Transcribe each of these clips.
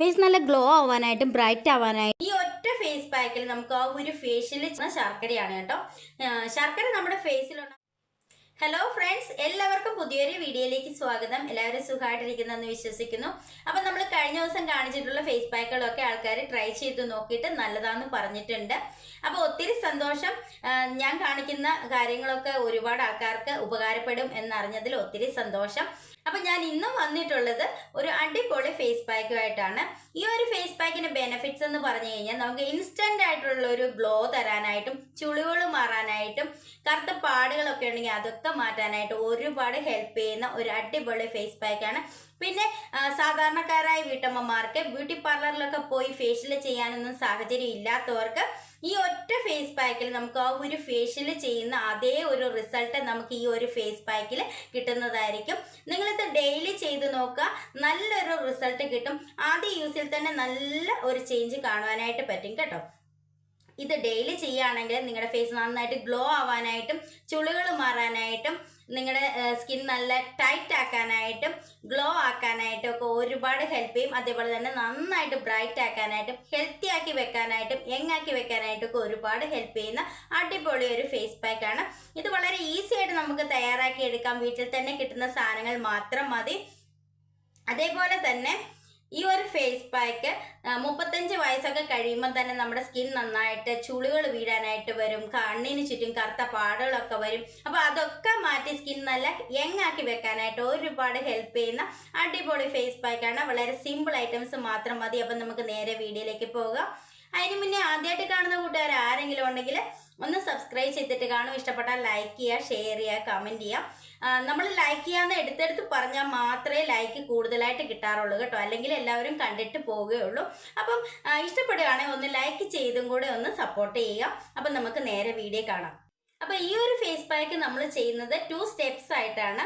Face നല്ല glow ആവാനായിട്ടും bright ആവാനായിട്ടും. ഈ ഒറ്റ ഫേസ് പാക്കിൽ നമുക്ക് ആ ഒരു ഫേഷ്യൽ ശർക്കരയാണ് കേട്ടോ. ശർക്കര നമ്മുടെ ഫേസിലുണ്ട് ഹലോ ഫ്രണ്ട്സ് എല്ലാവർക്കും പുതിയൊരു വീഡിയോയിലേക്ക് സ്വാഗതം. എല്ലാവരും സുഖമായിട്ടിരിക്കുന്നെന്ന് വിശ്വസിക്കുന്നു. അപ്പം നമ്മൾ കഴിഞ്ഞ ദിവസം കാണിച്ചിട്ടുള്ള ഫേസ് പാക്കുകളൊക്കെ ആൾക്കാർ ട്രൈ ചെയ്ത് നോക്കിയിട്ട് നല്ലതാന്ന് പറഞ്ഞിട്ടുണ്ട്. അപ്പോൾ ഒത്തിരി സന്തോഷം. ഞാൻ കാണിക്കുന്ന കാര്യങ്ങളൊക്കെ ഒരുപാട് ആൾക്കാർക്ക് ഉപകാരപ്പെടും എന്നറിഞ്ഞതിൽ ഒത്തിരി സന്തോഷം. അപ്പം ഞാൻ ഇന്നും വന്നിട്ടുള്ളത് ഒരു അടിപൊളി ഫേസ് പാക്കുമായിട്ടാണ് ഈ ഒരു ഫേസ് പാക്കിന്റെ ബെനിഫിറ്റ്സ് എന്ന് പറഞ്ഞു കഴിഞ്ഞാൽ നമുക്ക് ഇൻസ്റ്റന്റ് ആയിട്ടുള്ള ഒരു ഗ്ലോ തരാനായിട്ടും ചുളിവുകൾ മാറാനായിട്ടും കറുത്ത പാടുകളൊക്കെ ഉണ്ടെങ്കിൽ അതൊക്കെ മാറ്റാനായിട്ട് ഒരുപാട് ഹെൽപ്പ് ചെയ്യുന്ന ഒരു അടിപൊളി ഫേസ് പാക്ക് ആണ്. പിന്നെ സാധാരണക്കാരായ വീട്ടമ്മമാർക്ക് ബ്യൂട്ടി പാർലറിലൊക്കെ പോയി ഫേഷ്യൽ ചെയ്യാനൊന്നും സാഹചര്യം ഇല്ലാത്തവർക്ക് ഈ ഒറ്റ ഫേസ് പാക്കിൽ നമുക്ക് ആ ഒരു ഫേഷ്യൽ ചെയ്യുന്ന അതേ ഒരു റിസൾട്ട് നമുക്ക് ഈ ഒരു ഫേസ് പാക്കിൽ കിട്ടുന്നതായിരിക്കും. നിങ്ങളിത് ഡെയിലി ചെയ്ത് നോക്കുക. നല്ലൊരു റിസൾട്ട് കിട്ടും. ആദ്യ യൂസിൽ തന്നെ നല്ല ഒരു ചേഞ്ച് കാണുവാനായിട്ട് പറ്റും കേട്ടോ. ഇത് ഡെയിലി ചെയ്യുകയാണെങ്കിൽ നിങ്ങളുടെ ഫേസ് നന്നായിട്ട് ഗ്ലോ ആവാനായിട്ടും ചുളികൾ മാറാനായിട്ടും നിങ്ങളുടെ സ്കിൻ നല്ല ടൈറ്റ് ആക്കാനായിട്ടും ഗ്ലോ ആക്കാനായിട്ടും ഒക്കെ ഒരുപാട് ഹെൽപ്പ് ചെയ്യും. അതേപോലെ തന്നെ നന്നായിട്ട് ബ്രൈറ്റ് ആക്കാനായിട്ടും ഹെൽത്തി ആക്കി വെക്കാനായിട്ടും യങ് വെക്കാനായിട്ടും ഒക്കെ ഒരുപാട് ഹെൽപ്പ് ചെയ്യുന്ന അടിപൊളി ഒരു ഫേസ് പാക്ക് ആണ്. ഇത് വളരെ ഈസി ആയിട്ട് നമുക്ക് തയ്യാറാക്കി എടുക്കാം. വീട്ടിൽ തന്നെ കിട്ടുന്ന സാധനങ്ങൾ മാത്രം മതി. അതേപോലെ തന്നെ ഈ ഒരു ഫേസ് പാക്ക് മുപ്പത്തഞ്ച് വയസ്സൊക്കെ കഴിയുമ്പോൾ തന്നെ നമ്മുടെ സ്കിൻ നന്നായിട്ട് ചുളികൾ വീഴാനായിട്ട് വരും. കണ്ണിന് ചുറ്റും കറുത്ത പാടുകളൊക്കെ വരും. അപ്പോൾ അതൊക്കെ മാറ്റി സ്കിൻ നല്ല യങ് ആക്കി വെക്കാനായിട്ട് ഒരുപാട് ഹെൽപ്പ് ചെയ്യുന്ന അടിപൊളി ഫേസ് പാക്കാണ് വളരെ സിമ്പിൾ ഐറ്റംസ് മാത്രം മതി. അപ്പം നമുക്ക് നേരെ വീഡിയോയിലേക്ക് പോകാം. അതിന് മുന്നേ ആദ്യമായിട്ട് കാണുന്ന കൂട്ടുകാർ ആരെങ്കിലും ഉണ്ടെങ്കിൽ ഒന്ന് സബ്സ്ക്രൈബ് ചെയ്തിട്ട് കാണും. ഇഷ്ടപ്പെട്ടാൽ ലൈക്ക് ചെയ്യുക ഷെയർ ചെയ്യുക കമന്റ് ചെയ്യുക. നമ്മൾ ലൈക്ക് ചെയ്യാമെന്ന് എടുത്തെടുത്ത് പറഞ്ഞാൽ മാത്രമേ ലൈക്ക് കൂടുതലായിട്ട് കിട്ടാറുള്ളൂ കേട്ടോ. അല്ലെങ്കിൽ എല്ലാവരും കണ്ടിട്ട് പോവുകയുള്ളൂ. അപ്പം ഇഷ്ടപ്പെടുകയാണെങ്കിൽ ഒന്ന് ലൈക്ക് ചെയ്തും കൂടെ ഒന്ന് സപ്പോർട്ട് ചെയ്യുക. അപ്പം നമുക്ക് നേരെ വീഡിയോ കാണാം. അപ്പോൾ ഈ ഒരു ഫേസ് പാക്ക് നമ്മൾ ചെയ്യുന്നത് ടു സ്റ്റെപ്സ് ആയിട്ടാണ്.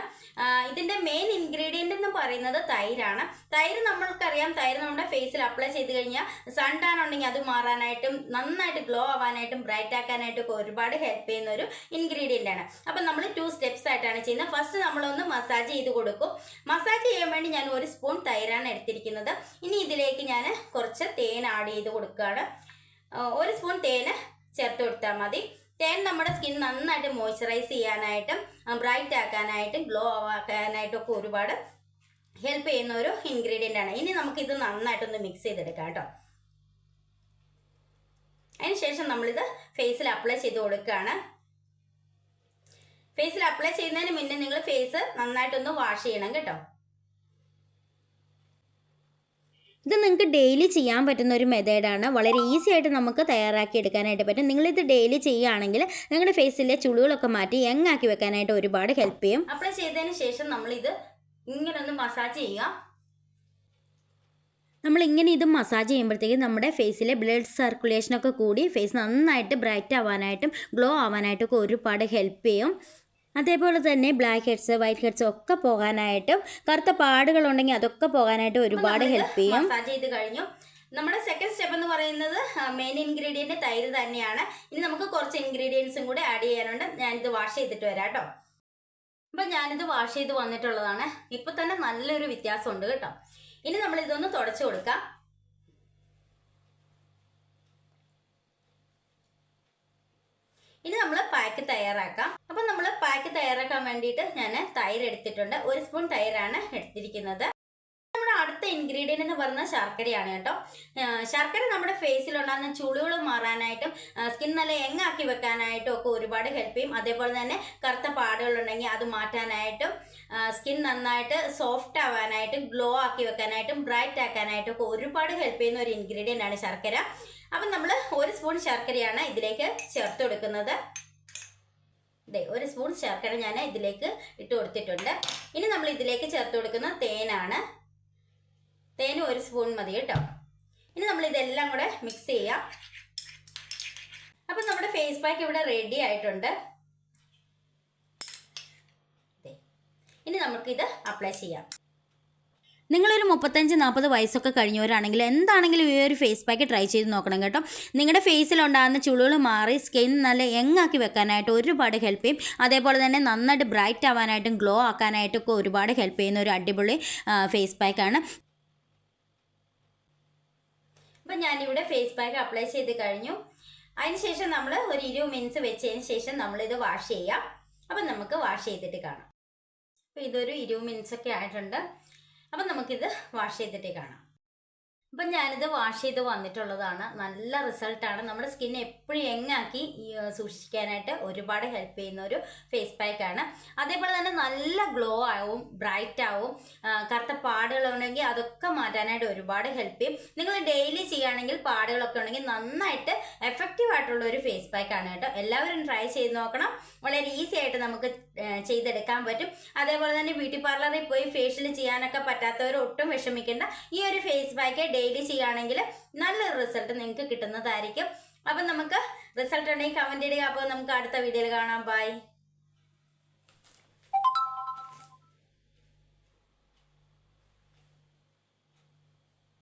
ഇതിന്റെ മെയിൻ ഇൻഗ്രീഡിയന്റ് എന്ന് പറയുന്നത് തൈരാണ്. തൈര് നമ്മൾക്കറിയാം. തൈര് നമ്മുടെ ഫേസിൽ അപ്ലൈ ചെയ്ത് കഴിഞ്ഞാൽ സൺ ടാൻ ഉണ്ടെങ്കിൽ അത് മാറാനായിട്ടും നന്നായിട്ട് ഗ്ലോ ആവാനായിട്ടും ബ്രൈറ്റ് ആക്കാനായിട്ടും ഒക്കെ ഒരുപാട് ഹെൽപ്പ് ചെയ്യുന്ന ഒരു ഇൻഗ്രീഡിയന്റ് ആണ്. അപ്പം നമ്മൾ ടു സ്റ്റെപ്സ് ആയിട്ടാണ് ചെയ്യുന്നത്. ഫസ്റ്റ് നമ്മളൊന്ന് മസാജ് ചെയ്ത് കൊടുക്കും. മസാജ് ചെയ്യാൻ വേണ്ടി ഞാൻ ഒരു സ്പൂൺ തൈരാണ് എടുത്തിരിക്കുന്നത്. ഇനി ഇതിലേക്ക് ഞാൻ കുറച്ച് തേൻ ആഡ് ചെയ്ത് കൊടുക്കുകയാണ്. ഒരു സ്പൂൺ തേന് ചേർത്ത് കൊടുത്താൽ മതി. തേൻ നമ്മുടെ സ്കിൻ നന്നായിട്ട് മോയ്സ്ചറൈസ് ചെയ്യാനായിട്ടും ബ്രൈറ്റ് ആക്കാനായിട്ടും ഗ്ലോ ആക്കാനായിട്ടും ഒക്കെ ഒരുപാട് ഹെൽപ്പ് ചെയ്യുന്ന ഒരു ഇൻഗ്രീഡിയന്റ് ആണ്. ഇനി നമുക്കിത് നന്നായിട്ടൊന്ന് മിക്സ് ചെയ്തെടുക്കാം കേട്ടോ. അതിനുശേഷം നമ്മളിത് ഫേസിൽ അപ്ലൈ ചെയ്ത് കൊടുക്കുകയാണ്. ഫേസിൽ അപ്ലൈ ചെയ്യുന്നതിന് മുന്നേ നിങ്ങൾ ഫേസ് നന്നായിട്ടൊന്ന് വാഷ് ചെയ്യണം കേട്ടോ. ഇത് നിങ്ങൾക്ക് ഡെയിലി ചെയ്യാൻ പറ്റുന്ന ഒരു മെത്തേഡാണ് വളരെ ഈസി ആയിട്ട് നമുക്ക് തയ്യാറാക്കി എടുക്കാനായിട്ട് പറ്റും. നിങ്ങളിത് ഡെയിലി ചെയ്യുകയാണെങ്കിൽ നിങ്ങളുടെ ഫേസിലെ ചുളികളൊക്കെ മാറ്റി യങ് ആക്കി വെക്കാനായിട്ട് ഒരുപാട് ഹെൽപ്പ് ചെയ്യും. അപ്ലൈ ചെയ്തതിന് ശേഷം നമ്മളിത് ഇങ്ങനെ ഒന്ന് മസാജ് ചെയ്യുക. നമ്മൾ ഇങ്ങനെ ഇത് മസാജ് ചെയ്യുമ്പോഴത്തേക്കും നമ്മുടെ ഫേസിലെ ബ്ലഡ് സർക്കുലേഷനൊക്കെ കൂടി ഫേസ് നന്നായിട്ട് ബ്രൈറ്റ് ആവാനായിട്ടും ഗ്ലോ ആവാനായിട്ടും ഒക്കെ ഒരുപാട് ഹെൽപ്പ് ചെയ്യും. അതേപോലെ തന്നെ ബ്ലാക്ക് ഹെഡ്സ് വൈറ്റ് ഹെഡ്സ് ഒക്കെ പോകാനായിട്ടും കറുത്ത പാടുകളുണ്ടെങ്കിൽ അതൊക്കെ പോകാനായിട്ട് ഒരുപാട് ഹെൽപ്പ് ചെയ്യും. ചെയ്ത് കഴിഞ്ഞു. നമ്മുടെ സെക്കൻഡ് സ്റ്റെപ്പ് എന്ന് പറയുന്നത് മെയിൻ ഇൻഗ്രീഡിയന്റ് തൈര് തന്നെയാണ്. ഇനി നമുക്ക് കുറച്ച് ഇൻഗ്രീഡിയൻസും കൂടെ ആഡ് ചെയ്യാനുണ്ട്. ഞാനിത് വാഷ് ചെയ്തിട്ട് വരാം കേട്ടോ. അപ്പം ഞാനിത് വാഷ് ചെയ്ത് വന്നിട്ടുള്ളതാണ്. ഇപ്പം തന്നെ നല്ലൊരു വ്യത്യാസമുണ്ട് കേട്ടോ. ഇനി നമ്മൾ ഇതൊന്ന് തുടച്ചു കൊടുക്കാം. ഇനി നമ്മൾ പാക്ക് തയ്യാറാക്കാം. അപ്പം നമ്മൾ പാക്ക് തയ്യാറാക്കാൻ വേണ്ടിയിട്ട് ഞാൻ തൈര് എടുത്തിട്ടുണ്ട്. ഒരു സ്പൂൺ തൈരാണ് എടുത്തിരിക്കുന്നത്. നമ്മുടെ അടുത്ത ഇൻഗ്രീഡിയന്റ് എന്ന് പറയുന്നത് ശർക്കരയാണ് കേട്ടോ. ശർക്കര നമ്മുടെ ഫേസിൽ ഫേസിലുണ്ടാകുന്ന ചുളികൾ മാറാനായിട്ടും സ്കിൻ നല്ല എങ്ങാക്കി വെക്കാനായിട്ടും ഒക്കെ ഒരുപാട് ഹെൽപ്പ് ചെയ്യും. അതേപോലെ തന്നെ കറുത്ത പാടുകളുണ്ടെങ്കിൽ അത് മാറ്റാനായിട്ടും സ്കിൻ നന്നായിട്ട് സോഫ്റ്റ് ആവാനായിട്ടും ഗ്ലോ ആക്കി വെക്കാനായിട്ടും ബ്രൈറ്റ് ആക്കാനായിട്ടും ഒക്കെ ഒരുപാട് ഹെൽപ്പ് ചെയ്യുന്ന ഒരു ഇൻഗ്രീഡിയന്റ് ആണ് ശർക്കര. അപ്പം നമ്മൾ ഒരു സ്പൂൺ ശർക്കരയാണ് ഇതിലേക്ക് ചേർത്ത് കൊടുക്കുന്നത്. ദേ ഒരു സ്പൂൺ ശർക്കര ഞാൻ ഇതിലേക്ക് ഇട്ട് കൊടുത്തിട്ടുണ്ട്. ഇനി നമ്മൾ ഇതിലേക്ക് ചേർത്ത് കൊടുക്കുന്ന തേനാണ്. തേന് ഒരു സ്പൂൺ മതി കേട്ടോ. ഇനി നമ്മൾ ഇതെല്ലാം കൂടെ മിക്സ് ചെയ്യാം. അപ്പം നമ്മുടെ ഫേസ് പാക്ക് ഇവിടെ റെഡി ആയിട്ടുണ്ട്. ഇനി നമുക്കിത് അപ്ലൈ ചെയ്യാം. നിങ്ങളൊരു മുപ്പത്തഞ്ച് നാൽപ്പത് വയസ്സൊക്കെ കഴിഞ്ഞവരാണെങ്കിൽ എന്താണെങ്കിലും ഈ ഒരു ഫേസ് പാക്ക് ട്രൈ ചെയ്ത് നോക്കണം കേട്ടോ. നിങ്ങളുടെ ഫേസിലുണ്ടാകുന്ന ചുളികൾ മാറി സ്കിൻ നല്ല യങ്ങാക്കി വെക്കാനായിട്ട് ഒരുപാട് ഹെൽപ്പ് ചെയ്യും. അതേപോലെ തന്നെ നന്നായിട്ട് ബ്രൈറ്റ് ആവാനായിട്ടും ഗ്ലോ ആക്കാനായിട്ടും ഒക്കെ ഒരുപാട് ഹെൽപ്പ് ചെയ്യുന്ന ഒരു അടിപൊളി ഫേസ് പാക്കാണ് അപ്പം ഞാനിവിടെ ഫേസ് പാക്ക് അപ്ലൈ ചെയ്ത് കഴിഞ്ഞു. അതിനുശേഷം നമ്മൾ ഒരു ഇരുപത് മിനിറ്റ്സ് വെച്ചതിന് ശേഷം നമ്മളിത് വാഷ് ചെയ്യാം. അപ്പം നമുക്ക് വാഷ് ചെയ്തിട്ട് കാണാം. അപ്പോൾ ഇതൊരു ഇരുപത് മിനിറ്റ്സ് ഒക്കെ ആയിട്ടുണ്ട്. അപ്പം നമുക്കിത് വാഷ് ചെയ്തിട്ട് കാണാം. അപ്പം ഞാനിത് വാഷ് ചെയ്ത് വന്നിട്ടുള്ളതാണ്. നല്ല റിസൾട്ടാണ് നമ്മുടെ സ്കിൻ എപ്പോഴും എങ്ങാക്കി സൂക്ഷിക്കാനായിട്ട് ഒരുപാട് ഹെൽപ്പ് ചെയ്യുന്ന ഒരു ഫേസ് പാക്കാണ് അതേപോലെ തന്നെ നല്ല ഗ്ലോ ആവും ബ്രൈറ്റ് ആവും. കറുത്ത പാടുകളുണ്ടെങ്കിൽ അതൊക്കെ മാറ്റാനായിട്ട് ഒരുപാട് ഹെൽപ്പ് ചെയ്യും. നിങ്ങൾ ഡെയിലി ചെയ്യുകയാണെങ്കിൽ പാടുകളൊക്കെ ഉണ്ടെങ്കിൽ നന്നായിട്ട് എഫക്റ്റീവ് ആയിട്ടുള്ള ഒരു ഫേസ് പാക്കാണ് കേട്ടോ. എല്ലാവരും ട്രൈ ചെയ്ത് നോക്കണം. വളരെ ഈസി ആയിട്ട് നമുക്ക് ചെയ്തെടുക്കാൻ പറ്റും. അതേപോലെ തന്നെ ബ്യൂട്ടി പാർലറിൽ പോയി ഫേഷ്യൽ ചെയ്യാനൊക്കെ പറ്റാത്തവർ ഒട്ടും വിഷമിക്കേണ്ട. ഈ ഒരു ഫേസ് പാക്ക് ഡെയിലി ചെയ്യുകയാണെങ്കിൽ നല്ലൊരു റിസൾട്ട് നിങ്ങൾക്ക് കിട്ടുന്നതായിരിക്കും. അപ്പം നമുക്ക് റിസൾട്ട് ഉണ്ടെങ്കിൽ കമന്റ് ഇടുക. അപ്പോൾ നമുക്ക് അടുത്ത വീഡിയോയിൽ കാണാം. ബൈ